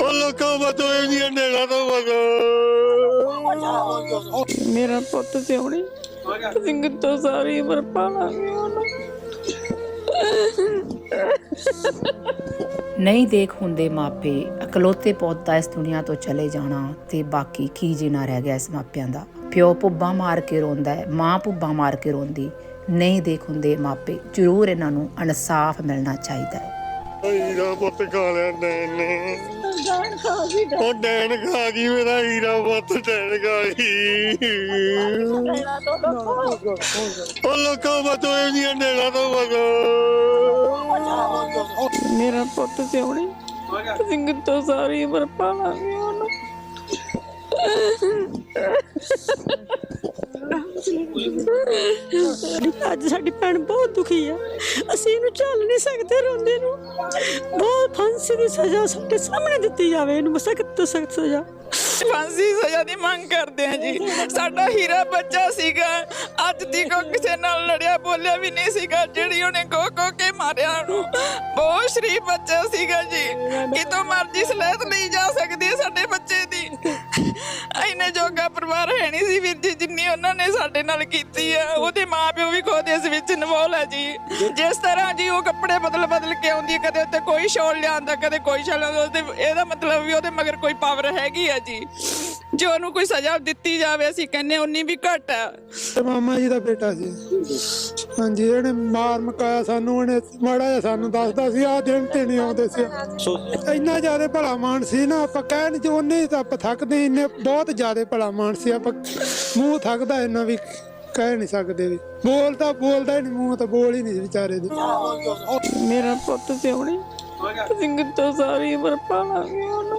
ਉਹ ਲੋਕਾਂ ਬਚੋ ਇਹਦੀਆਂ ਨੇੜਾ ਤੋਂ ਬਚੋ ਮੇਰਾ ਪੁੱਤ ਸਿਉਣੀ ਸਿੰਘ ਤੋਂ ਸਾਰੀ ਉਮਰ ਪਾਲਾਂਗੇ ਨਹੀਂ ਦੇਖ ਹੁੰਦੇ ਮਾਪੇ, ਇਕਲੌਤੇ ਪੁੱਤ ਦਾ ਇਸ ਦੁਨੀਆ ਤੋਂ ਚਲੇ ਜਾਣਾ ਤੇ ਬਾਕੀ ਕੀ ਜੀਣਾ ਰਹਿ ਗਿਆ ਇਸ ਮਾਪਿਆਂ ਦਾ? ਪਿਓ ਭੁੱਬਾ ਮਾਰ ਕੇ ਰੋਂਦਾ ਹੈ, ਮਾਂ ਭੁੱਬਾ ਮਾਰ ਕੇ ਰੋਂਦੀ। ਨਹੀਂ ਦੇਖ ਹੁੰਦੇ ਮਾਪੇ, ਜ਼ਰੂਰ ਇਹਨਾਂ ਨੂੰ ਇਨਸਾਫ ਮਿਲਣਾ ਚਾਹੀਦਾ ਹੈ। ਹੀਰਾ ਪੁੱਤ ਖਾ ਲਿਆ ਡੈਣ ਨੇ ਉਹ ਡੈਣ ਖਾ ਗਈ, ਮੇਰਾ ਹੀਰਾ ਪੁੱਤ, ਡੈਣ ਖਾ ਗਈ। ਉਹ ਲੋਕਾਂ ਬਚੋ ਇਹਦੀਆਂ ਨੇੜਾ ਤੋਂ ਬਚੋ ਮੇਰਾ ਪੁੱਤ ਸਿਉਣੀ ਸਿੰਘ ਤੋਂ ਸਾਰੀ ਉਮਰ ਪਾਲਾਂਗੇ ਉਹਨੂੰ? ਅੱਜ ਸਾਡੀ ਭੈਣ ਬਹੁਤ ਦੁਖੀ ਆ। ਅਸੀਂ ਇਹਨੂੰ ਝੱਲ ਨਹੀਂ ਸਕਦੇ ਰੋਂਦੇ ਨੂੰ। ਬਹੁਤ ਫਾਂਸੀ ਦੀ ਸਜ਼ਾ ਸਾਡੇ ਸਾਹਮਣੇ ਦਿੱਤੀ ਜਾਵੇ। ਇਹਨੂੰ ਸਖਤ ਤੋਂ ਸਖਤ ਸਜ਼ਾ। ਫਾਂਸੀ ਸਜ਼ਾ ਦੀ ਮੰਗ ਕਰਦੇ ਆ ਜੀ। ਸਾਡਾ ਹੀਰਾ ਬੱਚਾ ਸੀਗਾ। ਅੱਜ ਦੀ ਉਹ ਕਿਸੇ ਨਾਲ ਲੜਿਆ ਬੋਲਿਆ ਵੀ ਨਹੀਂ ਸੀਗਾ। ਜਿਹੜੀ ਉਹਨੇ ਕੋ ਕੋ ਕੇ ਮਾਰਿਆ ਉਹਨੂੰ। ਬਹੁਤ ਸ਼ਰੀਫ ਬੱਚਾ ਸੀਗਾ ਜੀ। ਕਿਤੋਂ ਮਰਜ਼ੀ ਸਲੈਤ ਲਈ ਜਾ ਸਕਦਾ। ਐਨੇ ਜੋਗਾ ਪਰਿਵਾਰ ਹੈ ਨਹੀਂ ਸੀ ਵੀਰ ਜੀ, ਜਿੰਨੀ ਉਹਨਾਂ ਨੇ ਸਾਡੇ ਨਾਲ ਕੀਤੀ ਆ, ਉਹਦੇ ਮਾਪਿਓ ਵੀ ਖੁਦ ਇਸ ਵਿੱਚ ਇਨਵੋਲ ਹੈ ਜੀ। ਜਿਸ ਤਰ੍ਹਾਂ ਜੀ ਉਹ ਕੱਪੜੇ ਬਦਲ ਬਦਲ ਕੇ ਆਉਂਦੀ ਹੈ ਕਦੇ ਉੱਤੇ ਕੋਈ ਸ਼ੋਲ ਲਿਆਂਦਾ ਕਦੇ ਕੋਈ ਸ਼ੋਲ ਲਿਆਂਦਾ ਉਹਦੇ ਇਹਦਾ ਮਤਲਬ ਵੀ ਉਹਦੇ ਮਗਰ ਕੋਈ ਪਾਵਰ ਹੈਗੀ ਆ ਜੀ। ਜੋ ਉਹਨੂੰ ਕੋਈ ਸਜ਼ਾ ਦਿੱਤੀ ਜਾਵੇ ਅਸੀਂ ਕਹਿੰਨੇ ਉਨੀ ਵੀ ਘੱਟ ਆ। ਤੇ ਮਾਮਾ ਜੀ ਦਾ ਬੇਟਾ ਸੀ ਹਾਂਜੀ ਇਹਨੇ ਮਾਰ ਮਕਾਇਆ ਸਾਨੂੰ ਇਹਨੇ ਮਾੜਾ ਜਿਹਾ ਸਾਨੂੰ ਦੱਸਦਾ ਸੀ ਆਹ ਦਿਨ ਤੇ ਨਹੀਂ ਆਉਂਦੇ ਸੀ। ਇੰਨਾ ਜ਼ਿਆਦਾ ਭਲਾ ਮਾਨ ਸੀ ਨਾ ਆਪਾਂ ਕਹਿ ਨਹੀਂ ਚਾਹੁੰਦੇ ਤਾਂ ਆਪਾਂ ਥੱਕਦੇ ਇੰਨੇ ਬਹੁਤ ਜ਼ਿਆਦਾ ਭਲਾ ਮਾਨ ਸੀ। ਆਪਾਂ ਮੂੰਹ ਥੱਕਦਾ ਇੰਨਾ ਵੀ ਕਹਿ ਨਹੀਂ ਸਕਦੇ ਵੀ। ਬੋਲਦਾ ਬੋਲਦਾ ਨਹੀਂ ਮੂੰਹ ਤਾਂ ਬੋਲ ਹੀ ਨਹੀਂ ਸੀ ਵਿਚਾਰੇ ਦੇ। ਮੇਰਾ ਪੁੱਤ ਸਿਉਣੀ ਸਿੰਘ ਤੋਂ ਸਾਰੀ ਉਮਰ ਪਾਲਾਂਗੇ ਉਹਨੂੰ?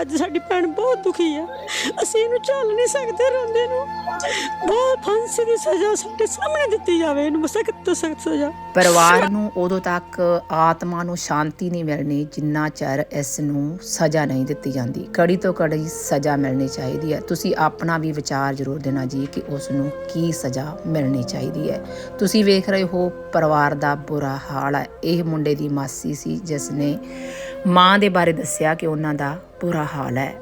ਅੱਜ ਸਾਡੀ ਭੈਣ ਬਹੁਤ ਦੁਖੀ ਆ। ਅਸੀਂ ਇਹਨੂੰ ਝੱਲ ਨਹੀਂ ਸਕਦੇ ਰੋਂਦੇ ਨੂੰ। ਬਹੁਤ ਫਾਂਸੀ ਦੀ ਸਜ਼ਾ ਸਾਡੇ ਸਾਹਮਣੇ ਦਿੱਤੀ ਜਾਵੇ। ਇਹਨੂੰ ਸਖਤ ਤੋਂ ਸਖਤ ਸਜ਼ਾ। ਪਰਿਵਾਰ ਨੂੰ ਉਦੋਂ ਤੱਕ ਆਤਮਾ ਨੂੰ ਸ਼ਾਂਤੀ ਨਹੀਂ ਮਿਲਣੀ ਜਿੰਨਾ ਚਿਰ ਇਸ ਨੂੰ ਸਜ਼ਾ ਨਹੀਂ ਦਿੱਤੀ ਜਾਂਦੀ। ਕੜੀ ਤੋਂ ਕੜੀ ਸਜ਼ਾ ਮਿਲਣੀ ਚਾਹੀਦੀ ਹੈ। ਤੁਸੀਂ ਆਪਣਾ ਵੀ ਵਿਚਾਰ ਜ਼ਰੂਰ ਦੇਣਾ ਜੀ ਕਿ ਉਸ ਨੂੰ ਕੀ ਸਜ਼ਾ ਮਿਲਣੀ ਚਾਹੀਦੀ ਹੈ। ਤੁਸੀਂ ਵੇਖ ਰਹੇ ਹੋ, ਪਰਿਵਾਰ ਦਾ ਬੁਰਾ ਹਾਲ ਹੈ। ਇਹ ਮੁੰਡੇ ਦੀ ਮਾਸੀ ਸੀ, ਜਿਸ ਨੇ ਮਾਂ ਦੇ ਬਾਰੇ ਦੱਸਿਆ ਕਿ ਉਹਨਾਂ ਦਾ ਬੁਰਾ ਹਾਲ ਹੈ।